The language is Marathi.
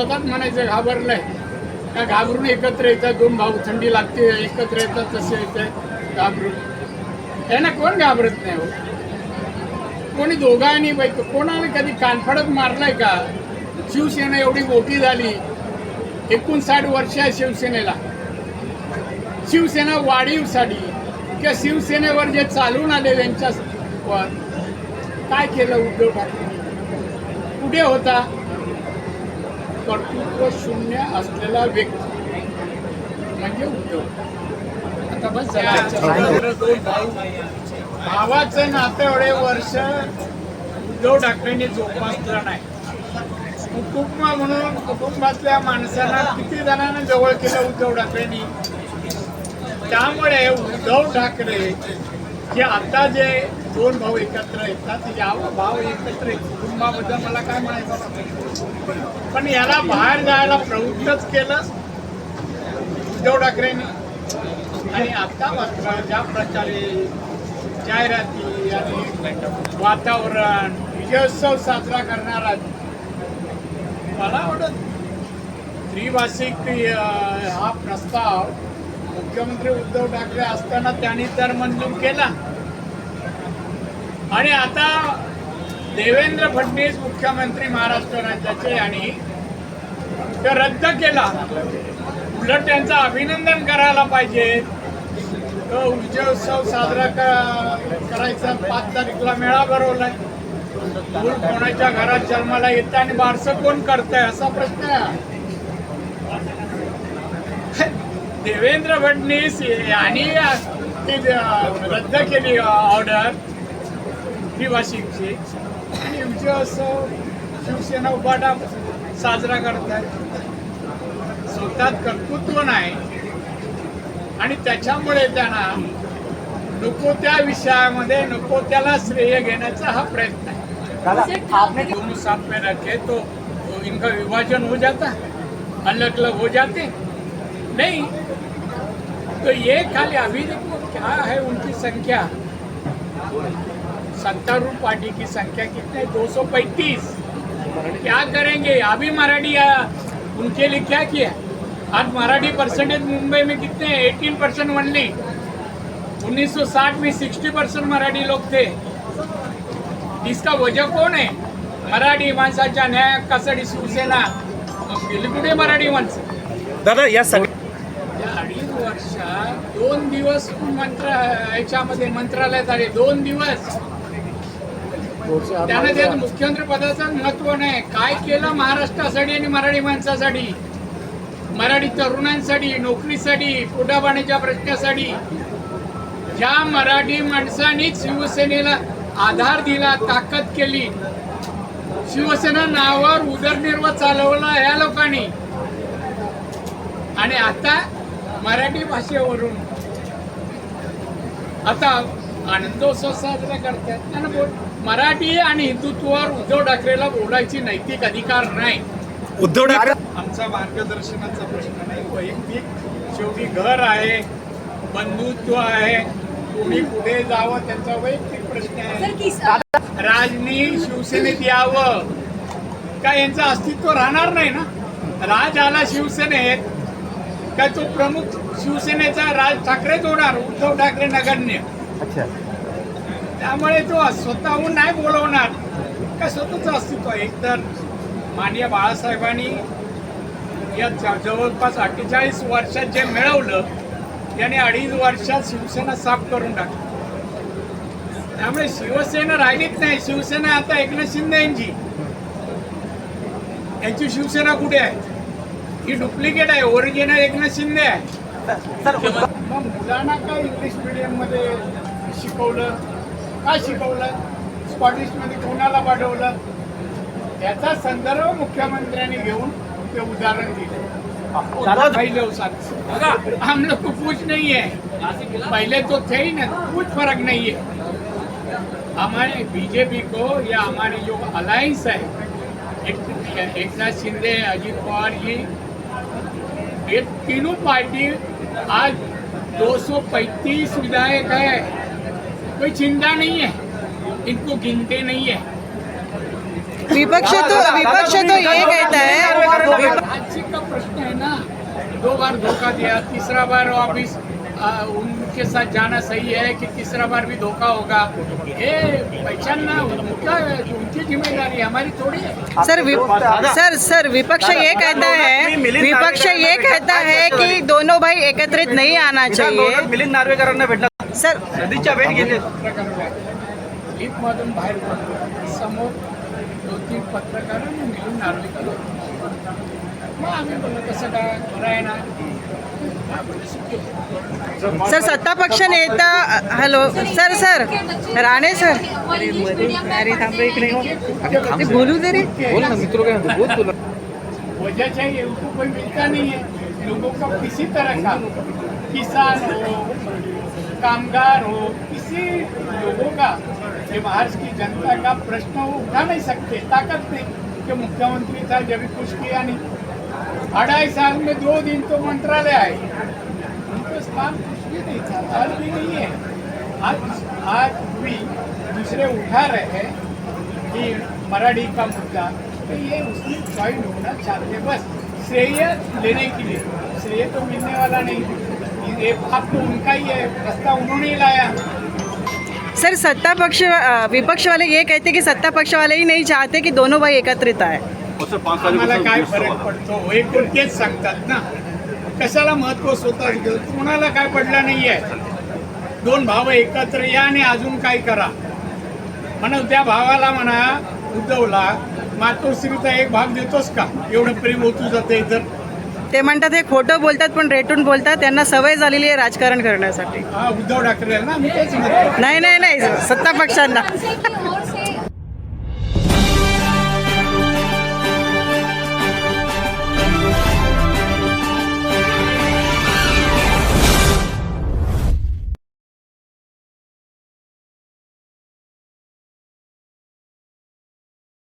स्वतःच म्हणायचं घाबरलंय का घाबरून एकत्र येतात दोन भाऊ थंडी लागते एकत्र येतात तसे येते घाबरून. त्यांना कोण घाबरत नाही हो? कोणी दोघांनी बाई कोणाने कधी कानफडत मारलाय का? शिवसेना एवढी मोठी झाली एकोणसाठ वर्ष आहे शिवसेनेला. शिवसेना वाढीवसाठी किंवा शिवसेनेवर जे चालून आले त्यांच्या वर काय केलं उद्धव ठाकरे कुठे होता? कर्तृत्व शून्य असलेला व्यक्ती म्हणजे उद्धव. आता बस भावाचं नातं एवढे वर्ष उद्धव ठाकरेंनी जोपासलं नाही. कुटुंब म्हणून कुटुंबातल्या माणसांना किती जणांना जवळ केलं उद्धव ठाकरेंनी? त्यामुळे उद्धव ठाकरे जे आता जे दोन भाऊ एकत्र येतात या भाव एकत्र येत मला काय म्हणायचं पण याला बाहेर जायला प्रवृत्तच केलं उद्धव ठाकरेंनी. आणि आता मात्र ज्या प्रकारे जाहिराती आणि वातावरण विजयोत्सव साजरा करणारा मला वाटत त्रिभाषिक हा प्रस्ताव मुख्यमंत्री उद्धव ठाकरे असताना त्यांनी तर मंजूर केला. आणि आता देवेंद्र फडणवीस मुख्यमंत्री महाराष्ट्र राज्याचे आणि ते रद्द केला. उलट त्यांचं अभिनंदन करायला पाहिजे. तो विजयोत्सव साजरा क- करायचा. पाच तारीखला मेळा भरवलाय. मूल कोणाच्या घरात जन्माला येतं आणि बारसं कोण करतंय असा प्रश्न आहे. देवेंद्र फडणवीस यांनी ती रद्द केली ऑर्डर. त्रिभाषिकची विजयोत्सव शिवसेना उभाटा साजरा करतात स्वतःत कर्तृत्व नाही. आणि त्याच्यामुळे त्यांना नको त्या विषयामध्ये नको त्याला श्रेय घेण्याचा हा प्रयत्न आहे. दोनों साथ में रखे तो, तो इनका विभाजन हो जाता अलग अलग हो जाते। नहीं तो ये खाली अभी देखो क्या है उनकी संख्या। सत्तारूढ़ पार्टी की संख्या कितने दो सौ पैंतीस। क्या करेंगे? अभी मराठी उनके लिए क्या किया आज मराठी परसेंटेज मुंबई में कितने एटीन परसेंट ओनली 1960 में 60 परसेंट मराठी लोग थे। इसका वजह कोण आहे मराठी माणसाच्या न्याय हक्कासाठी शिवसेना गेली कुठे मराठी माणसं दादा या अडीच वर्षात दोन दिवस मंत्र याच्यामध्ये मंत्रालयात आले. दोन दिवस. त्यानं ते मुख्यमंत्री पदाचं महत्त्व नाही. काय केलं महाराष्ट्रासाठी आणि मराठी माणसासाठी? मराठी तरुणांसाठी नोकरीसाठी पोटापाण्याच्या प्रश्नासाठी. ज्या मराठी माणसांनी शिवसेनेला आधार दिला ताकद केली शिवसेना नावावर उदरनिर्वाह चालवला या लोकांनी. आणि आता मराठी भाषेवरून. आता आनंदोत्सव साजरा करतात. त्यांना बोल. मराठी आणि हिंदुत्वावर उद्धव ठाकरेला बोलायची नैतिक अधिकार नाही. उद्धव ठाकरे आमचा मार्गदर्शनाचा प्रश्न नाही. वैयक्तिक शेवटी घर आहे बंधुत्व आहे कोणी पुढे जावं त्यांचा वैयक्तिक प्रश्न आहे. राजनी शिवसेनेत यावं. का यांचं अस्तित्व राहणार नाही ना? राज आला शिवसेनेत का तो प्रमुख शिवसेनेचा राज ठाकरेच होणार उद्धव ठाकरे नगण्य? अच्छा. त्यामुळे तो स्वतःहून नाही बोलवणार. का स्वतःचं अस्तित्व आहे? एकतर माननीय बाळासाहेबांनी या जवळपास अठ्ठेचाळीस वर्षात जे मिळवलं त्याने अडीच वर्षात शिवसेना साफ करून टाकली. त्यामुळे शिवसेना राहिलीच नाही. शिवसेना आता एकनाथ शिंदे यांची. यांची शिवसेना कुठे आहे? ही डुप्लिकेट आहे. ओरिजिनल एकनाथ शिंदे आहे. मग मुलांना काय इंग्लिश मीडियममध्ये शिकवलं? का शिकवलं? स्कॉटिशमध्ये कोणाला पाठवलं याचा संदर्भ मुख्यमंत्र्यांनी घेऊन ते उदाहरण दिले. पहिले साथ हम लोग को कुछ नहीं है पहले तो थे ही ना कुछ फर्क नहीं है हमारे बीजेपी को या हमारी जो अलायंस है एक एक नाथ शिंदे अजित पवार जी ये तीनों पार्टी आज 235 विधायक है। कोई चिंता नहीं है। इनको गिनते नहीं है। विपक्ष तो विपक्ष तो ये कहता है राज्य का प्रश्न है ना। दो बार धोखा दिया तीसरा बार वापिस उनके साथ जाना सही है कि तीसरा बार भी धोखा होगा। ये पहचानना उनका उनकी ज़िम्मेदारी हमारी थोड़ी है। सर सर सर विपक्ष ये कहता है विपक्ष ये कहता है कि दोनों भाई एकत्रित नहीं आना चाहिए। मिलिंद नार्वेकरांना भेटला सर सदिच्छा भेट घेतली. पत्रकार लिफ्टमधून बाहेर पडतो. समोर दोन तीन पत्रकारांनी मिळून नार्वेकर मग आम्ही बोललो कसं काय? बरं आहे ना. सर सत्ता पक्ष नेता hello sir sir Rane sir. अरे थांब इकडे बोलू दे रे. बोल ना मित्र काय म्हणतो? बोल तुला. वजह कोई मिलता नहीं है लोगों का किसी तरह का किसान हो कामगार हो किसी लोगों का महाराष्ट्र की जनता का प्रश्न वो उठा नहीं सकते, ताकत नहीं कि मुख्यमंत्री था, जब भी कुछ किया नहीं। अढ़ाई साल में दो दिन तो मंत्रालय आए। उनको काम कुछ भी नहीं था हाल भी नहीं है। आज आज भी दूसरे उठा रहे हैं कि मराठी का मुद्दा तो ये उसमें ज्वाइन होना चाहते बस श्रेय लेने के लिए, श्रेय तो मिलने वाला नहीं। ये बात तो उनका ही है रास्ता उन्होंने ही लाया सर सत्ता पक्ष विपक्ष वाले ये कहते हैं कि सत्ता पक्ष वाले ही नहीं चाहते कि दोनों भाई एकत्रित आए आम्हाला काय फरक पडतो? हे तेच सांगतात ना. कशाला महत्त्व स्वतः कोणाला काय पडलं नाही आहे दोन भाव एकत्र या आणि अजून काय करा. म्हणून त्या भावाला म्हणा उद्धवला मातोश्रीचा एक भाग देतोस का? एवढं प्रेम होतू जाते तर ते म्हणतात हे खोटं बोलतात पण रेटून बोलतात. त्यांना सवय झालेली आहे राजकारण करण्यासाठी. उद्धव ठाकरे नाही नाही नाही. सत्ता पक्षांना.